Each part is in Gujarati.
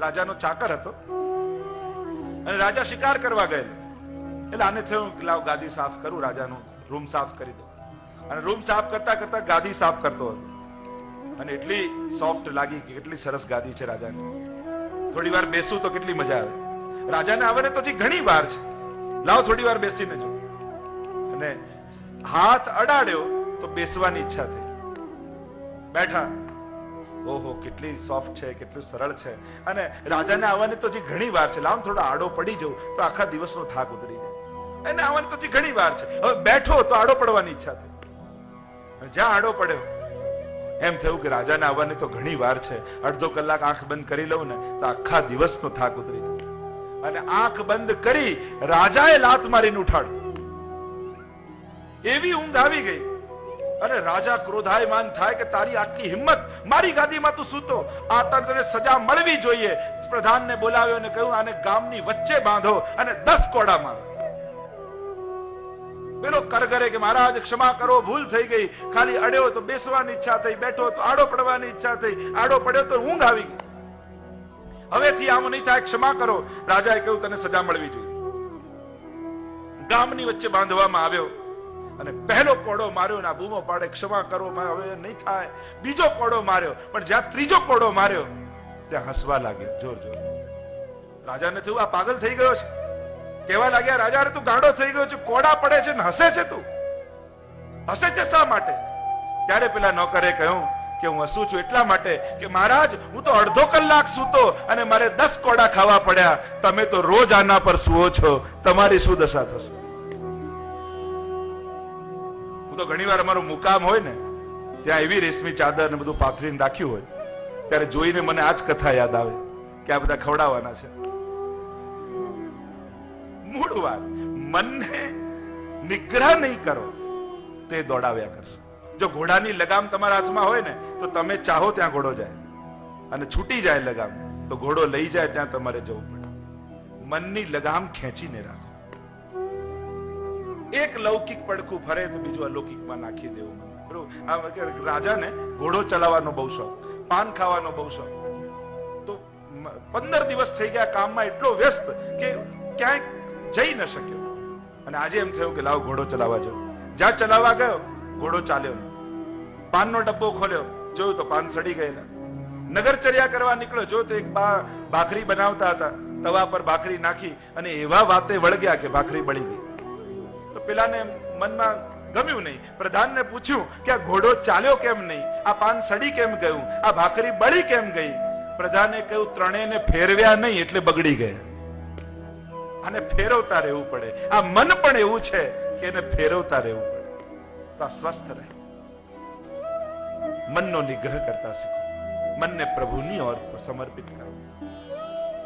રાજાનો ચાકર હતો. અને રાજા શિકાર કરવા ગયેલો. એટલે આને થયું કે લાવ ગાદી સાફ કરું, રાજાનું રૂમ સાફ કરી દો અને રૂમ સાફ કરતા કરતા ગાદી સાફ કરતો હતો. અને એટલી સોફ્ટ લાગી કે કેટલી સરસ ગાદી છે રાજાની. થોડી વાર બેસું તો કેટલી મજા આવે. રાજાને આવવાને તો હજી ઘણી વાર છે. લાવ થોડી વાર બેસીને જો. અને હાથ અડાડ્યો તો બેસવાની ઈચ્છા થઈ. બેઠા. ઓહો, કેટલી સોફ્ટ છે, કેટલું સરળ છે. અને રાજાને આવવાની તો હજી ઘણી વાર છે. લાવ થોડો આડો પડી જવું તો આખા દિવસનો થાક ઉતરી જાય. એને આવવાની તો હજી ઘણી વાર છે. હવે બેઠો તો આડો પડવાની ઈચ્છા થઈ. જ્યાં આડો પડ્યો, એમ થયું કે રાજાને આવવાની તો ઘણી વાર છે. અડધો કલાક આંખ બંધ કરી લઉં ને તો આખા દિવસનો થાક ઉતરી જાય. અને આંખ બંધ કરી રાજાએ લાત મારીને ઉઠાડ્યો એવી ઊંઘ આવી ગઈ. અને રાજા ક્રોધાયમાન થાય કે તારી આટલી હિંમત મારી ગાદીમાં તું સૂતો. આ તને સજા મળવી જોઈએ. પ્રધાનને બોલાવ્યો અને કહ્યું, આને ગામની વચ્ચે બાંધો અને દસ કોડા મારો પેલો કરગરે કે, મહારાજ, ક્ષમા કરો, ભૂલ થઈ ગઈ. ખાલી અડ્યો તો બેસવાની ઈચ્છા થઈ, બેઠો તો આડો પડવાની ઈચ્છા થઈ. આડો પડ્યો તો ઊંઘ આવી ગઈ. હવેથી આમ નહીં થાય, ક્ષમા કરો. રાજાએ કહ્યું, તને સજા મળવી જોઈએ. ગામની વચ્ચે બાંધવામાં આવ્યો. અને પહેલો કોડો માર્યો ના બૂમો પાડે, ક્ષમા કરો હવે નહીં થાય. બીજો કોડો માર્યો, પણ જ્યાં ત્રીજો કોડો માર્યો, ત્યાં હસવા લાગ્યો. જોર જોર. રાજાને થયું, આ પાગલ થઈ ગયો છે. કેવા લાગ્યા, રાજા તું ગાંડો થઈ ગયો છે, કોડા પડે છે ને હસે છે તું? હસે છે શા માટે? ત્યારે પેલા નોકરે કહ્યું કે, હું હસું છું એટલા માટે કે, મહારાજ, હું તો અડધો કલાક સૂતો અને મારે દસ કોડા ખાવા પડ્યા. તમે તો રોજ આના પર સુવો છો. તમારી શું દશા થશે? હું તો ઘણીવાર અમારું મુકામ હોય ને, ત્યાં એવી રેશમી ચાદર ને બધું પાથરીને રાખ્યું હોય, ત્યારે જોઈને મને આ જ કથા યાદ આવે કે આ બધા ખવડાવવાના છે. મૂળ વાત, મનને નિગ્રહ નહીં કરો, તે દોડાવ્યા કરશે. જો ઘોડાની લગામ તમારા હાથમાં હોય ને, તો તમે ચાહો ત્યાં ઘોડો જાય. અને છૂટી જાય લગામ, તો ઘોડો લઈ જાય ત્યાં તમારે જવું પડે. મનની લગામ ખેંચીને રાખો. એક લૌકિક પડખું ફરે તો બીજું અલૌકિકમાં નાખી દેવું બરોબર? રાજાને ઘોડો ચલાવવાનો બહુ શોખ, પાન ખાવાનો બહુ શોખ. તો પંદર દિવસ થઈ ગયા કામમાં એટલો વ્યસ્ત કે ક્યાંય જઈ ન શક્યો. અને આજે એમ થયું કે લાવ ઘોડો ચલાવવા જાઓ જ્યાં ચલાવવા ગયો, ઘોડો ચાલ્યો પાનનો ડબ્બો ખોલ્યો, જોયું તો પાન સડી ગયેલા. નગરચર્યા કરવા નીકળ્યો જો તો એક બા, ભાખરી બનાવતા હતા. તવા પર ભાખરી નાખી અને એવા વાતે વળગ્યા કે ભાખરી બળી ગઈ. તો પેલાને મનમાં ગમ્યું નહીં. પ્રધાનને પૂછ્યું કે આ ઘોડો ચાલ્યો કેમ નહીં? આ પાન સડી કેમ ગયું? આ ભાખરી બળી કેમ ગઈ? પ્રધાને કહ્યું, ત્રણેયને ફેરવ્યા નહીં એટલે બગડી ગયા. અને ફેરવતા રહેવું પડે. આ મન પણ એવું છે કે એને ફેરવતા રહેવું પડે. તો આ સ્વસ્થ રહે. મનનો નિગ્રહ કરતા શીખો. મનને પ્રભુની ઓર સમર્પિત કરો.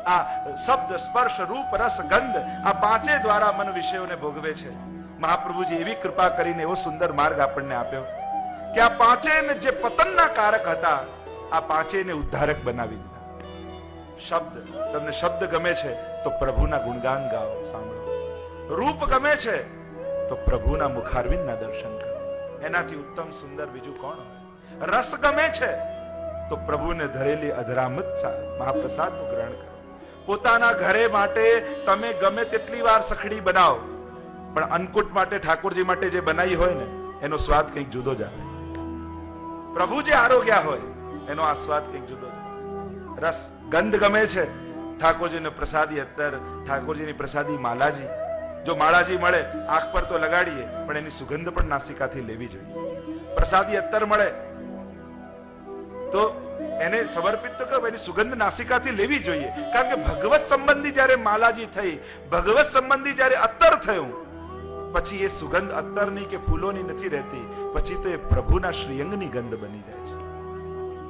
આ શબ્દ, સ્પર્શ, રૂપ, રસ, ગંધ આ પાંચે દ્વારા મન વિષયોને ભોગવે છે. મહાપ્રભુજી એવી કૃપા કરીને એવો સુંદર માર્ગ આપણને આપ્યો કે આ પાંચે જે પતનના કારક હતા, આ પાંચેયને ઉદ્ધારક બનાવી દીધા. શબ્દ, તમને શબ્દ ગમે છે તો પ્રભુના ગુણગાન ગાઓ, સાંભળો. રૂપ ગમે છે તો પ્રભુના મુખારવિંદના દર્શન કરો. એનાથી ઉત્તમ સુંદર બીજું કોણ રસ ગમે છે તો પ્રભુને ધરેલી અધરામત મહાપ્રસાદનું ગ્રહણ કરો. પોતાના ઘરે માટે તમે ગમે તેટલી વાર સખડી બનાવો પણ અન્નકૂટ માટે, ઠાકોરજી માટે જે બનાવી હોય ને, એનો સ્વાદ કંઈક જુદો જ આવે. પ્રભુ જે આરોગ્યા હોય, એનો આ સ્વાદ કંઈક જુદો જ રસ, ગંધ ગમે છે, ઠાકોરજીને પ્રસાદી અત્તર ઠાકોરજીની પ્રસાદી માલાજી. જો માળાજી મળે, આંખ પર તો લગાડીએ, પણ એની સુગંધ પણ નાસિકાથી લેવી જોઈએ. પ્રસાદી અત્તર મળે, તો એને સમર્પિત તો કરો, એની સુગંધ નાસિકાથી લેવી જોઈએ. કારણ કે ભગવત સંબંધી જ્યારે માલાજી થઈ, ભગવત સંબંધી જ્યારે અત્તર થયું પછી એ સુગંધ અત્તરની કે ફૂલોની નથી રહેતી, પછી તો એ પ્રભુના શ્રીઅંગની ગંધ બની જાય છે.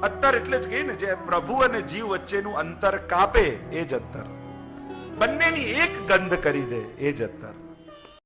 અત્તર એટલે જ કહીએ ને જે પ્રભુ અને જીવ વચ્ચેનું અંતર કાપે એ જ અત્તર. બંનેની એક ગંધ કરી દે એ જ અત્તર.